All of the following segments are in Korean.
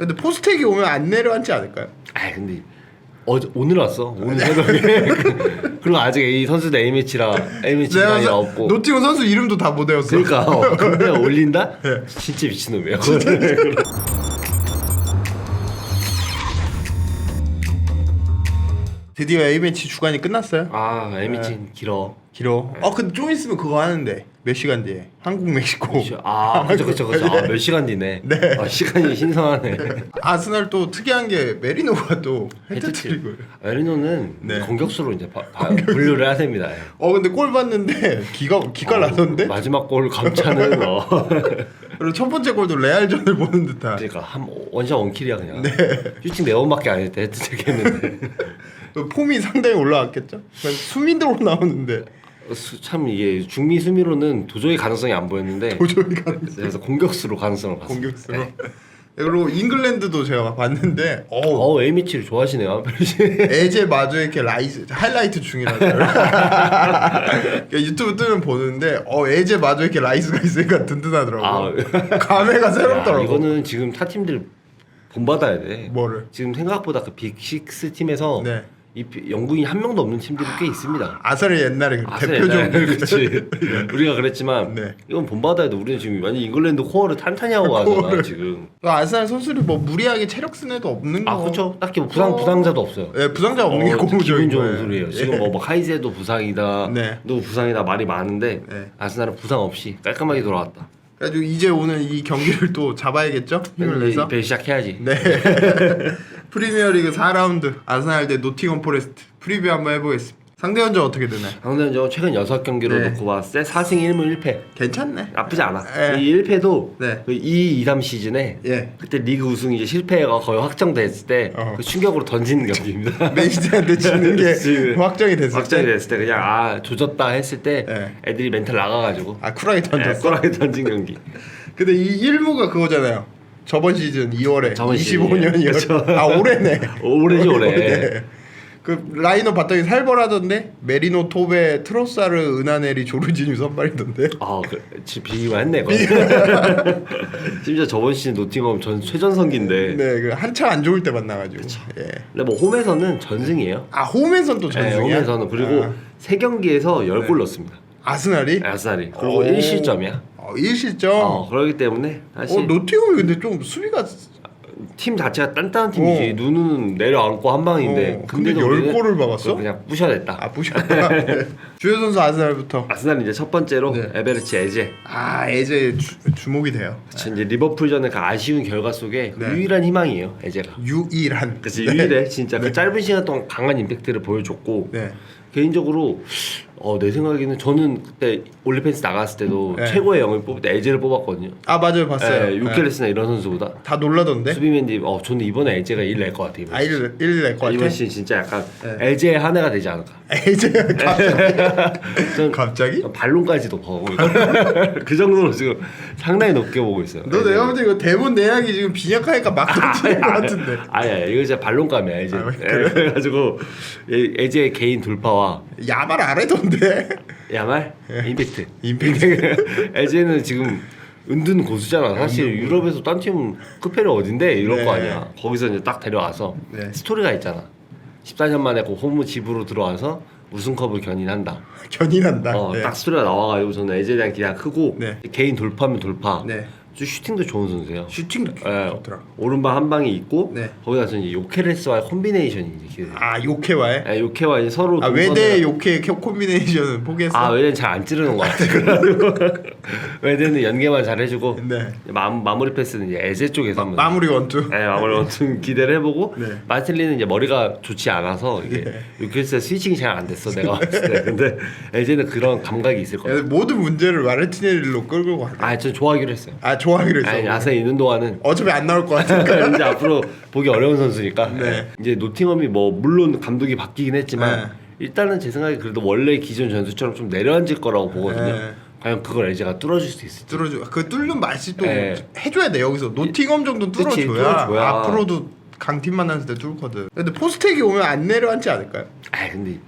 근데 포스텍이 오면 안 내려앉지 않을까요? 아 근데 어제 오늘 왔어 오늘 새벽에 그리고 아직 이 선수들 A 매치라 A 매치 시간이 사- 없고 노팅엄 선수 이름도 다 못 외웠어. 그러니까 어, 근데 올린다? 네. 진짜 미친놈이야. 드디어 A 매치 주간이 끝났어요. 아 A 매치 네. 길어. 길어. 어 근데 좀 있으면 그거 하는데 몇 시간 뒤에 한국 멕시코. 아 그쵸 그쵸 그쵸. 아, 몇 시간 뒤네. 네. 아, 시간이 신선하네. 아스날 또 특이한 게 메리노가 또 헤트트릭. 헤트트릭을. 에리노는 네. 공격수로 이제 바, 바, 분류를 해야 됩니다. 어 근데 골 봤는데 기가 기가 어, 나던데. 마지막 골 감차는 어. 그리고 첫 번째 골도 레알전을 보는 듯한. 그러니까 한 원샷 원킬이야 그냥. 네. 슈팅 네 번밖에 안 했대 헤트트릭 했는데. 그 폼이 상당히 올라왔겠죠. 그냥 수민으로 나오는데 수- 참 이게 중미 수미로는 도저히 가능성이 안 보였는데 도저히 가는 그래서 공격수로 가능성을 봤어. 공격수로. 네. 그리고 잉글랜드도 제가 봤는데 어어 매치를 좋아하시네요. 에제 마저 이렇게 라이스 하이라이트 중이라서요. 그러니까 유튜브 뜨면 보는데 어 에제 마저 이렇게 라이스가 있으니까 든든하더라고. 아. 감회가 새롭더라고. 야, 이거는 지금 타 팀들 본받아야 돼. 뭐를? 지금 생각보다 그 빅식스 팀에서 네. 이 피- 영국인 한 명도 없는 팀들이 꽤 있습니다. 아스날이 옛날에 그 아스날 대표적 옛날에 그렇지. 우리가 그랬지만 네. 이건 본받아야 돼. 우리는 지금 완전 잉글랜드 코어를 탄탄히 하고 가잖아 코어를. 지금. 아스날 선수들이 뭐 무리하게 체력 쓴 애도 없는 거. 아 그렇죠. 딱히 뭐 부상 어. 부상자도 없어요. 예, 부상자 없는 게 어, 고무적인 기분 좋은 거예요. 소리예요. 예. 지금 뭐, 뭐 카이세도 부상이다. 네. 너 부상이다 말이 많은데 네. 아스날은 부상 없이 깔끔하게 돌아왔다. 그래가지고 이제 오늘 이 경기를 또 잡아야겠죠? 힘을 내서. 배 시작해야지. 네. 프리미어리그 4라운드 아스날 대 노팅엄 포레스트 프리뷰 한번 해보겠습니다. 상대 현저 어떻게 되나요? 상대는 최근 6경기로 네. 놓고 봤을 때 4승 1무 1패. 괜찮네. 나쁘지 않아. 예. 이 1패도 네. 그 2, 2, 3 시즌에 예. 그때 리그 우승 이제 실패가 거의 확정됐을 때 어. 그 충격으로 던지는 경기입니다. 맨시티한테 지는 게 지금 확정이 됐을 확정이 때. 됐을 때 그냥 아 조졌다 했을 때 예. 애들이 멘탈 나가가지고 아 쿨하게 예, 던졌어. 꼴하게 던진 경기. 근데 이 1무가 그거잖아요. 저번 시즌 2월에 저번 시즌, 25년 2월. 그쵸. 아 올해네. 올해지 올해. 올해. 그 라이너 봤더니 살벌하던데 메리노 토베 트로사르 은하네리 조르지뉴 선발이던데. 아, 그, 지금 비기만 했네. 그거. 심지어 저번 시즌 노팅엄 전 최전성기인데. 네, 그 한창 안 좋을 때 만나가지고. 예. 근데 뭐 홈에서는 전승이에요. 아 홈에선 또 네, 전승이야. 홈에서는 그리고 아, 세 경기에서 10골 넣었습니다. 아스날이 아스날이. 그리고 오. 1실점이야. 어, 1실점. 어, 그렇기 때문에 사실 어, 노팅엄이 근데 좀 수비가 팀 자체가 단단한 팀이지. 어. 눈은 내려앉고 한 방인데. 어, 근데 근데도 열 우리는 골을 막았어? 그걸 그냥 부셔냈다. 아 부셨다. 네. 주요 선수 아스날부터. 아스날은 이제 첫 번째로 네. 에베르치 에제. 아 에제 주, 주목이 돼요. 그치, 이제 리버풀전의 그 아쉬운 결과 속에 그 네. 유일한 희망이에요. 에제가. 유일한. 그치 네. 유일해 진짜 네. 그 짧은 시간 동안 강한 임팩트를 보여줬고 네. 개인적으로 어, 내 생각에는 저는 그때 올리펜스 나갔을 때도 네. 최고의 영을 뽑을 때 에제를 뽑았거든요. 아 맞아요 봤어요. 예, 유케레스나 이런 선수보다 다 놀라던데. 수비맨디 어 저는 이번에 에제가 1낼것 같아요. 이번 아 1, 1 낼것 같아. 이번 시즌 진짜 약간 네. 에제의 한 해가 되지 않을까. 에제 갑자기. 저는 갑자기? 발론까지도 보고 그 정도로 지금 상당히 높게 보고 있어요. 너 내가 볼때 이거 대본 내약이 지금 빈약하니까 막 던지는 것 같은데. 아니야 이거 진짜 발론감이야 에제. 아, 예, 그래가지고 에- 에제의 개인 돌파와 야말 안 해 던데. 야말 임팩트. 임팩트. 에제는 지금 은둔 고수잖아. 사실 유럽에서 딴 팀은 끝패를 어딘데 이럴 네. 거 아니야. 거기서 이제 딱 데려와서 네. 스토리가 있잖아. 14년 만에 그홈 집으로 들어와서 우승컵을 견인한다. 견인한다. 어, 네. 딱 스토리가 나와가지고 저는 에제에 대한 기대가 크고 네. 개인 돌파면 돌파. 네. 좀 슈팅도 좋은 선수예요. 슈팅 도 예, 좋더라. 오른발 한 방이 있고 네. 거기다서 이제 요케레스와의 콤비네이션이 이제 기대. 아 요케와의. 예, 요케와 이제 서로 아 동선을- 외대 요케 코- 콤비네이션은 포기했어. 아 외대는 잘안 찌르는 것 같아. 그래가지고 외대는 연계만 잘 해주고 네. 마, 마무리 패스는 이제 에제 쪽에서 한번 마무리 원투. 네, 마무리 원투 기대를 해보고 네. 마틴리는 이제 머리가 좋지 않아서 이게 유케레스의 스위칭이 잘 안 됐어 내가 봤을 때 근데 에제는 그런 감각이 있을 거야. 모든 문제를 마르티넬리로 끌고 가. 아 전 좋아하기로 했어요. 아 좋아하기로 했어. 아니 야세 있는 동안은 어차피 안 나올 것 같으니까. 이제 앞으로 보기 어려운 선수니까 네. 이제 노팅엄이 뭐 물론 감독이 바뀌긴 했지만 네. 일단은 제 생각에 그래도 원래 기존 전술처럼 좀 내려앉을 거라고 보거든요. 네. 과연 그걸 에제가 뚫어줄 수 있을지. 뚫어줘. 그 뚫는 맛이 또 네. 해줘야 돼 여기서 노팅엄 정도 그치, 뚫어줘야, 뚫어줘야. 앞으로도 강팀 만났을 때 뚫거든. 근데 포스텍이 오면 안 내려앉지 않을까요? 아 근데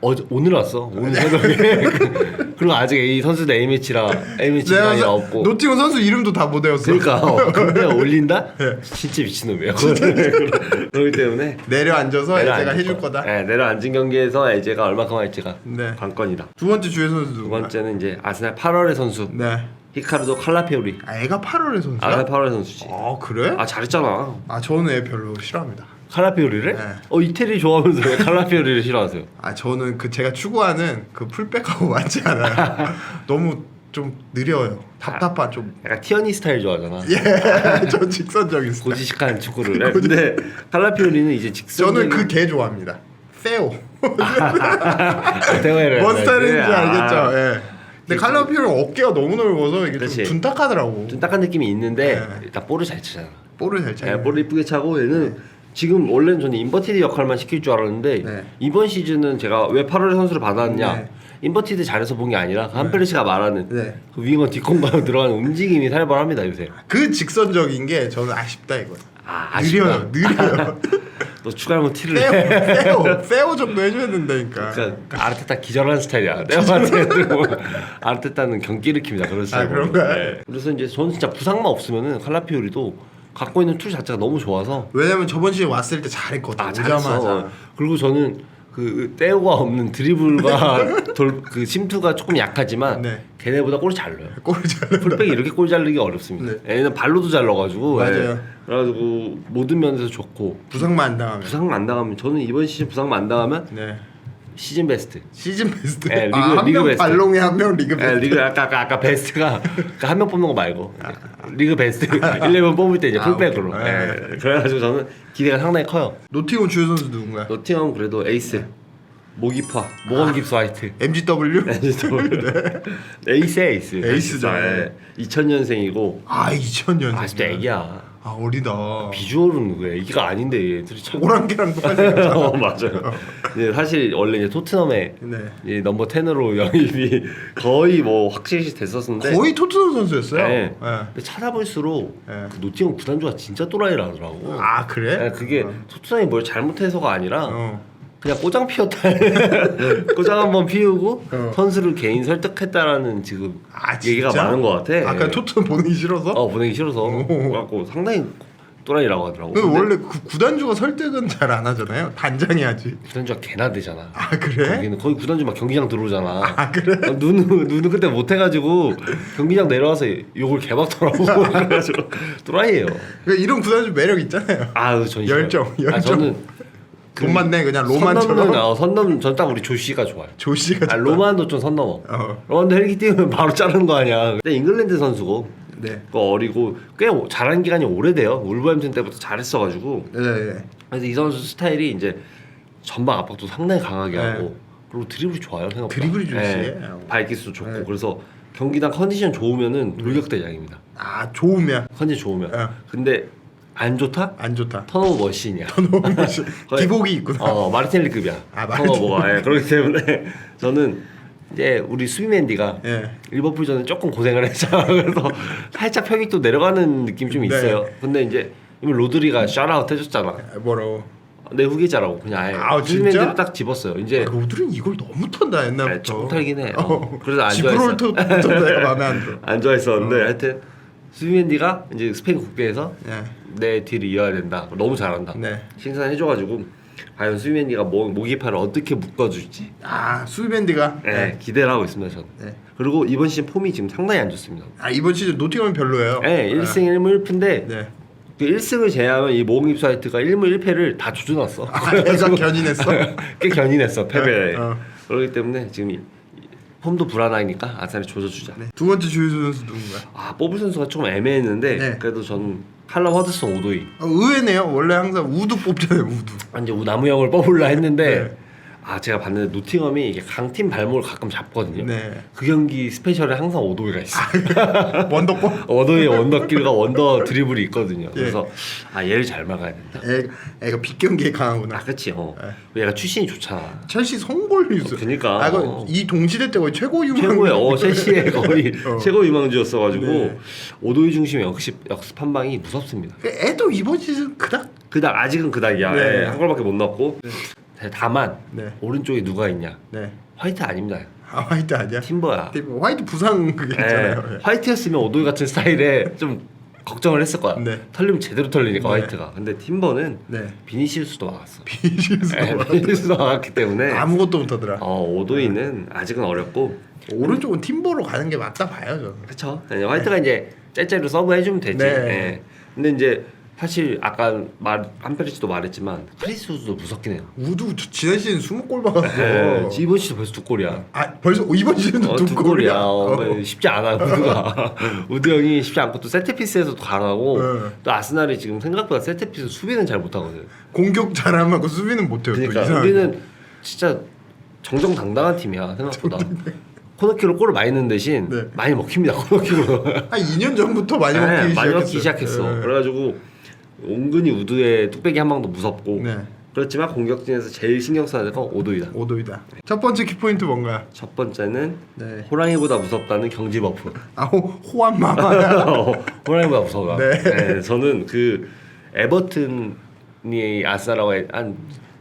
어제 오늘 왔어. 오늘 새벽에. 그리고 아직 A 선수들 A 매치라 A 매치 내가 서- 없고. 노팅엄 선수 이름도 다 못 외웠어. 그러니까 어, 근데 올린다? 네. 진짜 미친놈이야. 그렇기 때문에 내려앉아서 내려앉을 해줄. 거다. 네, 내려앉은 경기에서 애제가 얼마큼 할지가 네. 관건이다. 두 번째 주의 선수 두 누구야? 번째는 이제 아스날 8월의 선수 네. 히카르도 칼라피오리. 아, 애가 8월의 선수야? 아스날 8월의 선수지. 아 그래? 아 잘했잖아. 아 저는 애 별로 싫어합니다. 칼라피오리를? 네. 어 이태리 좋아하면서 왜 칼라피오리를 싫어하세요? 아 저는 그 제가 추구하는 그 풀백하고 맞지 않아요. 너무 좀 느려요. 답답한 좀. 약간 티어니 스타일 좋아하잖아. 예, 저 직선적인 스타일. 고지식한 축구를. 해. 근데 칼라피오리는 이제 직선. 저는 그 개 좋아합니다. 페오. 대회를. 뭔 스타일인지 아, 알겠죠. 예. 근데 칼라피오는 어깨가 너무 넓어서 이게 그렇지. 좀 둔탁하더라고. 좀 딱한 느낌이 있는데 네. 일단 볼을 잘 치잖아. 볼을 잘 차요. 네, 볼을 이쁘게 차고 얘는 지금 원래는 저는 인버티드 역할만 시킬 줄 알았는데 네. 이번 시즌은 제가 왜 8월에 선수를 받았냐 네. 인버티드 잘해서 본 게 아니라 한페르시가 말하는 네. 그 윙어 뒷공간으로 들어가는 움직임이 살벌합니다 요새 그 직선적인 게 저는 아쉽다 이거. 아, 아쉽다. 느려요, 느려요. 또 추가하면 티를 내 페오, 페오 정도 해줘야 된다니까. 그러니까 아르테타 기절하는 스타일이야 내가 봤을 때도 아르테타는 경기를 킵니다 그런 스타일 그런가요? 그래서 이제 저는 진짜 부상만 없으면은 칼라피오리도 갖고 있는 툴 자체가 너무 좋아서 왜냐면 저번 시즌 왔을 때 잘했거든. 아 오자마자. 잘했어. 그리고 저는 그 떼오가 없는 드리블과 돌, 그 심투가 조금 약하지만 네. 걔네보다 골잘 넣어요. 골을 잘 넣어. 풀백이 이렇게 골잘 넣기 어렵습니다. 얘는 발로도 잘 넣어가지고 네. 맞아요. 예. 그래가지고 모든 면에서 좋고 부상만 안 당하면. 부상만 안 당하면 저는 이번 시즌 부상만 안 당하면 네. 시즌 베스트. 시즌 베스트. 예, 리그- 아, 한 리그 명 베스트. 발롱에 한 명 리그 예, 베스트. 리그 아까 아까, 아까 베스트가 한 명 뽑는 거 말고 리그 베스트 11 뽑을 때 이제 아, 풀백으로. 오케이. 예. 그래가지고 저는 기대가 상당히 커요. 노팅엄 주요 선수 누군가요? 노팅엄 그래도 에이스 모기파 모건 깁스 화이트. MGW? 에이스 에이스 에이스죠. 네. 2000년생이고 아 2000년. 아직도 애기야 아 어리다. 비주얼은 왜 애기가 아닌데 얘들이 참 오랑캐랑 똑같이. 어, 맞아요 이제 사실 원래 이제 토트넘에 네. 이제 넘버 10으로 영입이 거의 뭐 확실시 됐었는데 거의 토트넘 선수였어요. 네. 네. 근데 찾아볼수록 네. 그 노팅엄 구단주가 진짜 또라이라 하더라고 아 그래? 네, 그게 토트넘이 뭘 잘못해서가 아니라 어. 그냥 꼬장 피웠다 꼬장 한번 피우고 어. 선수를 개인 설득했다라는 지금 아, 얘기가 진짜? 많은 것 같아 아까 예. 토트넘 보내기 싫어서? 어 보내기 싫어서 오. 그래갖고 상당히 또라이라고 하더라고. 그 근데 원래 구, 구단주가 설득은 잘 안 하잖아요. 단장이 하지. 구단주가 개나 되잖아. 아 그래? 거기는 거의 구단주 막 경기장 들어오잖아. 아 그래? 어, 눈은 눈은 그때 못 해가지고 경기장 내려와서 욕을 개박더라고. 그래가지고 또라이예요. 그러니까 이런 구단주 매력 있잖아요. 아전 싫어요. 열정, 아 열정. 저는 돈만 내 그냥 선 넘는 로만처럼. 어, 선 넘는 전딱 우리 조씨가 좋아요. 조씨가 아 좋다. 로만도 좀 선 넘어. 어. 로만도 헬기 띄우면 바로 자르는 거 아니야. 근데 잉글랜드 선수고 네. 그 어리고 꽤 오- 잘한 기간이 오래돼요. 울버햄튼 때부터 잘했어가지고 네. 네. 그래서 이 선수 스타일이 이제 전방 압박도 상당히 강하게 네. 하고 그리고 드리블이 좋아요 생각보다. 드리블이 좋지. 네. 발기수 좋고 네. 그래서 경기당 컨디션 좋으면은 돌격대장입니다. 아 좋으면 컨디션 좋으면. 네. 근데 안 좋다? 안 좋다. 턴오버 머신이야. 너무 멋있- 거의- 기복이 있구나. 어 마르티넬리급이야. 아, 마르티넬리. 턴오버가 예, 그렇기 때문에 저는 이제 우리 수비맨디가 예. 리버풀 전에 조금 고생을 했잖아. 그래서 살짝 평이 또 내려가는 느낌이 좀 네. 있어요. 근데 이제 이번 로드리가 샷아웃 해줬잖아. 아, 뭐라고? 내 후계자라고 그냥 아예 아, 수비맨디를 진짜? 딱 집었어요. 이제 로드는 이걸 너무 턴다 네, 옛날부터. 조금 털긴 해. 어. 그래서 안 좋아했어. 턴 내가 마음에 안 들어. 안 좋아했었는데 하여튼 수비맨디가 이제 스페인 국대에서 예. 내 뒤를 이어야 된다. 너무 잘한다. 네. 칭찬해줘가지고 과연 수비맨디가 모, 모기파를 어떻게 묶어줄지 아 수비밴드가. 네, 기대를 하고 있습니다 저는. 네. 그리고 이번 시즌 폼이 지금 상당히 안 좋습니다. 아 이번 시즌 노팅엄 별로예요. 네, 1승 1무 1패인데 네. 그 1승을 제외하면 이 모험입 사이트가 1무 1패를 다 조져놨어. 아, 애가 견인했어. 꽤 견인했어 패배에. 어. 그렇기 때문에 지금 폼도 불안하니까 아스날이 조져주자. 네. 두 번째 주요 선수 누군가요? 아 뽑을 선수가 조금 애매했는데 네. 그래도 저는 칼럼 허드슨 오도이 어, 의외네요. 원래 항상 우드 뽑잖아요. 우드. 아, 이제 나무형을 뽑으려 했는데 네. 아 제가 봤는데 노팅엄이 이게 강팀 발목을 가끔 잡거든요. 네. 그 경기 스페셜에 항상 오도이가 있어. 원더골. 오도이의 원더길과 원더 드리블이 있거든요. 예. 그래서 아 얘를 잘 막아야 된다. 애, 애가 빗경기에 강하구나. 아 그치 어. 네. 얘가 출신이 좋잖아. 첼시 성골 뉴스. 그니까. 아, 이거 이 동시대 때 거의 최고 유망. 최고의 어 첼시의 거의 어. 최고 유망주였어가지고 네. 오도이 중심의 역습 역습 한 방이 무섭습니다. 그 애도 이번 시즌 그닥 그닥 아직은 그닥이야. 네. 예, 한 골밖에 못 넣었고 다만 네. 오른쪽에 누가 있냐? 네. 화이트 아닙니다. 아 화이트 아니야? 팀버야. 팀- 화이트 부상 그게 예, 있잖아요. 예. 화이트였으면 오도이 같은 스타일에 좀 걱정을 했을 거야. 네. 털리면 제대로 털리니까 네. 화이트가. 근데 팀버는 네. 비니시우스도 막았어. 비실수 예, 비니시우스도 막았기 때문에 아무것도 못하더라. 어, 오도이는 아직은 어렵고 오른쪽은 팀버로 가는 게 맞다 봐요 저는. 그렇죠. 화이트가 이제 짤짤로 서브 해주면 되지. 네. 예. 근데 이제 사실 아까 말 한페리치도 말했지만 크리스우도 무섭긴 해요. 우두 저- 지난 시즌 20골 박았어. 예, 이번 시즌 벌써 두 골이야. 아 벌써 이번 시즌도 어, 두 두 골이야. 골이야. 어, 어. 쉽지 않아 우드가. 우드 형이 쉽지 않고 또 세트피스에서도 강하고 네. 또 아스날이 지금 생각보다 세트피스 수비는 잘 못하거든. 공격 잘하면 그 수비는 못해요. 또 그러니까. 우리는 진짜 정정당당한 팀이야 생각보다. 코너킥으로 골을 많이 넣는 대신 네. 많이 먹힙니다 코너킥으로. 한 2년 전부터 많이 네, 먹기 많이 먹기. 시작했어. 네. 그래가지고 은근히 우드의 뚝배기 한 방도 무섭고. 네. 그렇지만 공격진에서 제일 신경 써야 될 건 오도이다. 오도이다. 첫 번째 키포인트 뭔가요? 첫 번째는 네. 호랑이보다 무섭다는 경지 버프. 아 호 호환마. 어, 호랑이보다 무서워. 네. 네. 저는 그 에버튼이 아스나라고 한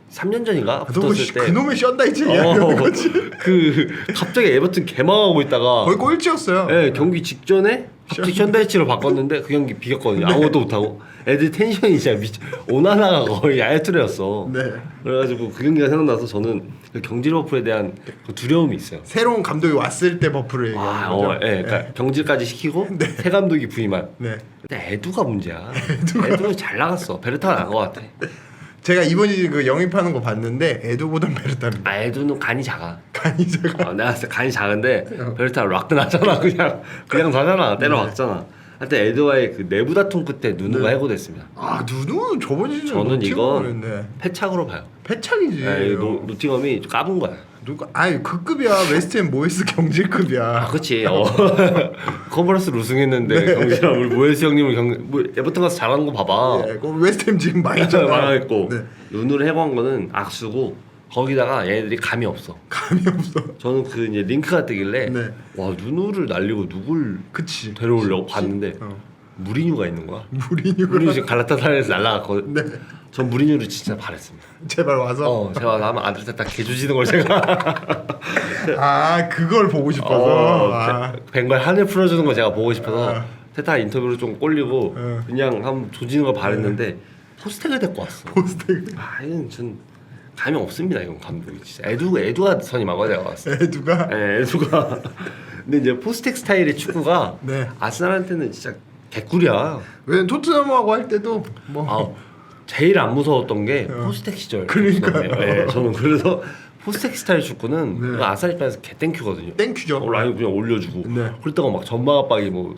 3년 전인가 너무 붙었을 때. 그놈의 션다이치 어, 거지. 그 갑자기 에버튼 개망하고 있다가 거의 꼴찌였어요. 예, 경기 직전에 갑자기 션다이치로 바꿨는데 그 경기 비겼거든요. 아무것도 못하고 애들 텐션이 진짜 미치 오나나가 거의 야외투레였어. 네. 그래가지고 그 경기가 생각나서 저는 그 경질 버프에 대한 그 두려움이 있어요. 새로운 감독이 왔을 때 버프를 얘기하는 아, 거죠. 어, 예, 그러니까 경질까지 시키고 새 감독이 부임한. 네. 근데 에두가 문제야. 에두가 잘 나갔어. 베르타가 나은 것 같아. 제가 이번 시즌 그 영입하는 거 봤는데 에두보단 베르타입니다. 아, 에두는 간이 작아. 간이 제가 어, 내가 봤을 때 간이 작은데 베르타 락드 나잖아. 그냥 그냥 사잖아. 때려 박잖아. 하여튼 에드와의 그 내부 다툼 끝에 누누가 해고됐습니다. 아 누누 저번 시즌 저는 네. 패착으로 봐요. 패착이지. 예, 노, 노팅엄이 까분 거야. 누가 아니 그 급이야 웨스트햄 모이스 경질급이야. 아, 그치. 어. 컨퍼런스 우승했는데 경기랑 모에스 형님을 경, 뭐 에버튼 가서 잘하는 거 봐봐. 예, 그 웨스트햄 지금 망했잖아. 망했고 네. 누누를 해고한 거는 악수고 거기다가 얘네들이 감이 없어. 감이 없어. 저는 그 이제 링크가 뜨길래 네. 와 누누를 날리고 누굴 그치. 데려오려고 봤는데 어. 무리뉴가 있는 거야. 무리뉴가 무리뉴 지금 갈라타사라에서 날라갔거든. 네. 전 무리뉴를 진짜 바랬습니다. 제발 와서. 어, 제가 하면 딱 개주지는 걸 제가 아 그걸 보고 싶어서. 어, 아. ben갈 하늘 풀어주는 거 제가 보고 싶어서 아. 테타 인터뷰로 좀 꼴리고 어. 그냥 한번 조지는 걸 바랬는데 포스텍을 데리고 왔어. 포스텍. 아 이건 전 감이 없습니다 이건 감독이 진짜 애두 애두가 선임하고 내가 봤어. 에두가. 예, 애두가. 근데 이제 포스텍 스타일의 축구가 네. 아스날한테는 진짜 개꿀이야. 왜냐면 토트넘하고 할 때도 뭐. 아 제일 안 무서웠던 게 어. 포스텍 시절. 그러니까요. 예, 저는 그래서 포스텍 스타일 축구는 네. 아스날 입장에서 개 땡큐거든요. 땡큐죠. 어, 라인 그냥 올려주고 네. 그랬다가 막 전방 압박이 뭐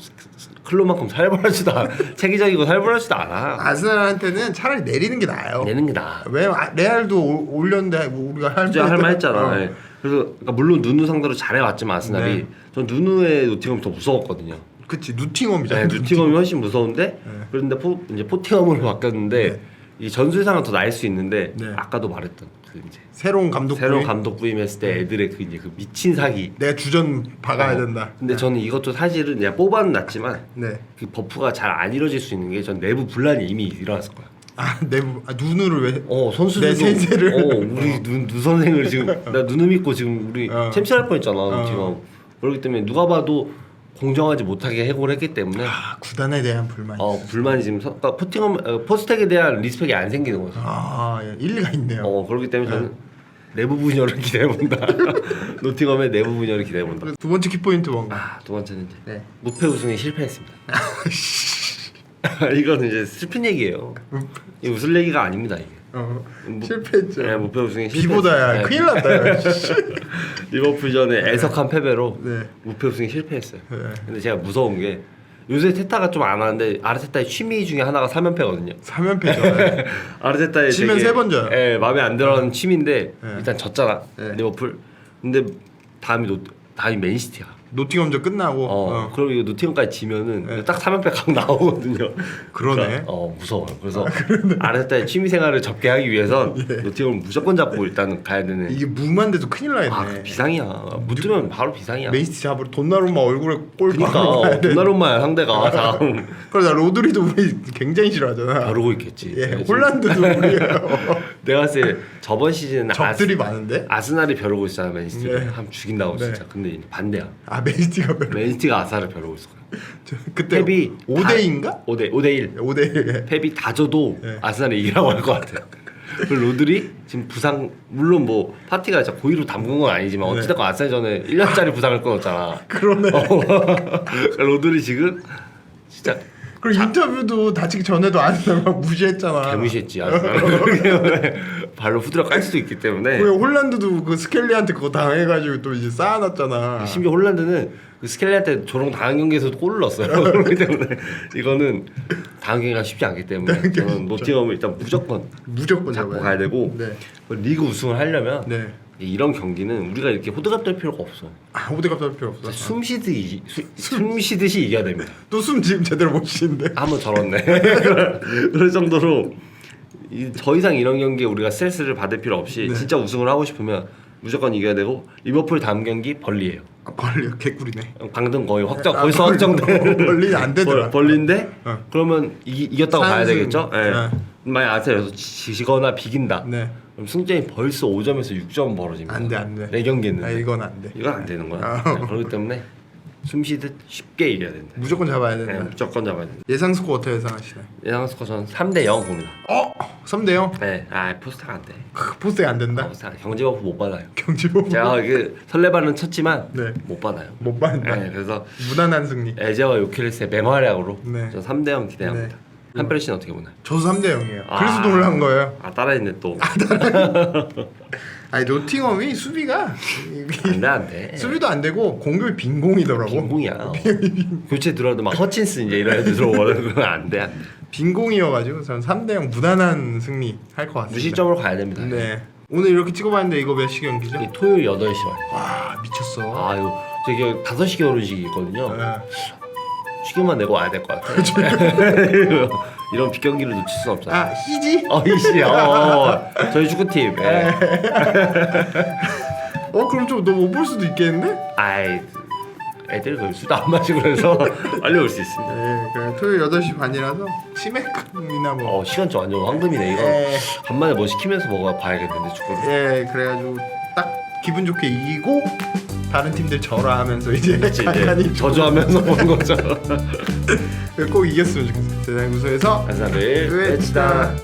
클로만큼 살벌하지도 않아 체계적이고 살벌하지도 않아 아스날한테는 차라리 내리는 게 나아요. 내는 게 나아 왜냐면 아, 레알도 올- 올렸는데 뭐 우리가 할 진짜 할만 했잖아 어. 예. 그래서 그러니까 물론 누누 상대로 잘해왔지만 아스날이 네. 전 누누의 노팅엄이 더 무서웠거든요 그치 누팅엄이잖아. 네, 누팅엄이 훨씬 무서운데 네. 그런데 포, 이제 포팅엄으로 바뀌었는데 네. 이 전술상은 더 나을 수 있는데 네. 아까도 말했던 그 이제 새로운 감독 새로운. 감독 부임했을 때 애들의 그 이제 그 미친 사기 내가 주전 박아야 어. 된다. 근데 저는 이것도 사실은 그냥 뽑아는 놨지만 네. 그 버프가 잘 안 이루어질 수 있는 게 전 내부 분란이 이미 일어났을 거야. 아 내부 아, 누누를 왜? 어 선수들도 내 센세를. 어 우리 누, 누 선생을 지금 나 누누 믿고 지금 우리 어. 챔피언 할 뻔했잖아 어. 지금 그렇기 때문에 누가 봐도 공정하지 못하게 해고를 했기 때문에 아 구단에 대한 불만. 어 불만이 지금 서, 그러니까 포팅엄 어, 포스텍에 대한 리스펙이 안 생기는 거죠. 아 예, 일리가 있네요. 어 그렇기 때문에 저는 내부 분열을 기대해 본다. 노팅엄의 내부 분열을 기대해 본다. 두 번째 키포인트 뭔가? 아 두 번째는 이제 네. 무패 우승에 실패했습니다. 이거는 이제 슬픈 얘기예요. 이 웃을 얘기가 아닙니다 이게. 어, 뭐- 실패했죠. 네, 무패 우승에 비보다야 실패했어요. 큰일 났다. 야. 리버풀전에 애석한 패배로 네. 무패 우승에 실패했어요. 네. 근데 제가 무서운 게 요새 테타가 좀 안 하는데 아르테타의 취미 중에 하나가 3연패거든요. 사면패죠. 아르테타의 지면 되게, 세번 져요. 예, 마음에 안 들어하는 취미인데 네. 일단 졌잖아. 네. 리버풀. 근데 다음이 노, 다음이 맨시티야. 노팅엄전 끝나고 어, 어. 그럼 이거 노팅엄까지 지면은 네. 딱 3연패 각 나오거든요. 그러네. 그러니까, 어 무서워요. 그래서 아르테타의 취미 생활을 접게 하기 위해선 노팅엄을 무조건 잡고 일단 가야 되는. 이게 무만데도 큰일 나겠네. 아, 그 비상이야. 묻으면 바로 비상이야. 메이스티 잡으러 돈나룸마 얼굴에 골 그러니까 돼. 도나룸마야 상대가 다음 그러다 로드리도 우리 굉장히 싫어하잖아. 벼르고 있겠지. 예, 홀란드도 우리예요. 내가 봤을 때 저번 시즌 적들이 아스, 많은데? 아스날이 벼르고 있잖아 맨시티. 네. 한 죽인다고 네. 진짜. 근데 반대야. 아 메이스티가 몇 맨시티가 아스날을 벼르고 있어. 저- 그때 펩이 5대인가? 5대 5대 1. 5대 펩이 다 줘도 네. 아스날이 이기라고 할 것 같아요. 그리고 로드리 지금 부상 물론 뭐 파티가 진짜 고의로 담근 건 아니지만 네. 어찌됐건 아스날 전에 1년짜리 부상을 끊었잖아. 그러네. 그러니까 로드리 지금 진짜 그리고 인터뷰도 다치기 전에도 아스날 막 무시했잖아. 그렇기 때문에 발로 후드려 깔 수도 있기 때문에 왜 홀란드도 그 스켈리한테 그거 당해가지고 또 이제 쌓아놨잖아. 심지어 홀란드는 그 스켈리한테 조롱 당한 경기에서도 골을 넣었어요. 그렇기 때문에 이거는 당한 경기가 쉽지 않기 때문에 저는 노팅엄을 일단 무조건 무조건 잡고 잡아야 가야 되고 네. 리그 우승을 하려면 네. 이런 경기는 우리가 이렇게 호들갑 떨 필요가 없어. 아 호대갑 할 필요 없어. 숨 쉬듯이 숨 쉬듯이 이겨야 됩니다. 또 숨 지금 제대로 못 쉬는데. 한번 저렇네. 그럴 정도로 이- 더 이상 이런 경기에 우리가 스트레스를 받을 필요 없이 네. 진짜 우승을 하고 싶으면 무조건 이겨야 되고 리버풀 다음 경기 벌리예요. 아, 벌려 개꿀이네. 강등 거의 확정 아, 벌써 벌- 확정된 벌리는 안 되더라. 벌, 리인데 어. 그러면 이, 이겼다고 봐야. 되겠죠? 예. 네. 만약 아스날에서 지거나 비긴다. 네. 그럼 승점이 벌써 5점에서 6점 벌어집니다. 안 돼, 안 돼. 네 경기는. 아 이건 안 돼. 이건 안 되는 거야. 아. 네, 그렇기 때문에 숨 쉬듯 쉽게 이겨야 된다. 무조건 잡아야 네, 된다. 무조건 잡아야 된다. 예상 스코어 어떻게 예상하시나요? 예상 스코어 저는 3대 0 봅니다. 어? 3대 0. 네, 아 포스터가 안 돼. 포스에 안 된다. 포스터 경제 버프 못 받아요. 경지보 제가 그 설레발은 쳤지만 네. 못 받아요. 못 받는다. 네, 그래서 무난한 승리. 에제와 요키레스의 맹활약으로 네. 저 3대 0 기대합니다. 한별 씨는 어떻게 보나요? 저도 3대 0이에요. 아. 그래서 놀란 거예요. 아 따라했네 또. 아니 노팅엄이 수비가 안돼 안돼. 수비도 안 되고 공격이 빈공이더라고. 빈공이야. 교체 들어도 막 허친스 이제 이런 애들. 그건 안돼 안돼. 빈공이어가지고 저는 3대 0 무난한 승리 할 것 같습니다. 무실점으로 가야 됩니다. 네. 오늘 이렇게 찍어봤는데 이거 몇 시 경기죠? 이 토요일 8시 반. 와 미쳤어. 아 이거 저기 5시 결혼식이 있거든요. 네. 시간만 내고 와야 될 것 같아. 이런 빅경기를 놓칠 순 없잖아. 아 희지? 어 이씨, 어, 저희 축구팀. 예. 어 그럼 좀 너 못 볼 수도 있겠는데? 아이, 애들 거의 술도 안 마시고 그래서 빨리 올 수 있습니다. 네, 그래 토요일 8시 반이라서 치맥이나 뭐. 어 시간 좀 완전 황금이네 이거. 예. 간만에 뭐 시키면서 먹어 봐야겠는데 축구를. 예, 그래가지고 딱 기분 좋게 이기고 다른 팀들 져라 하면서 이제 그치 간간히 이제 저주하면서 보는 거죠. 꼭 이겼으면 좋겠어요. 세상 구소에서 감사합니다. 외치다.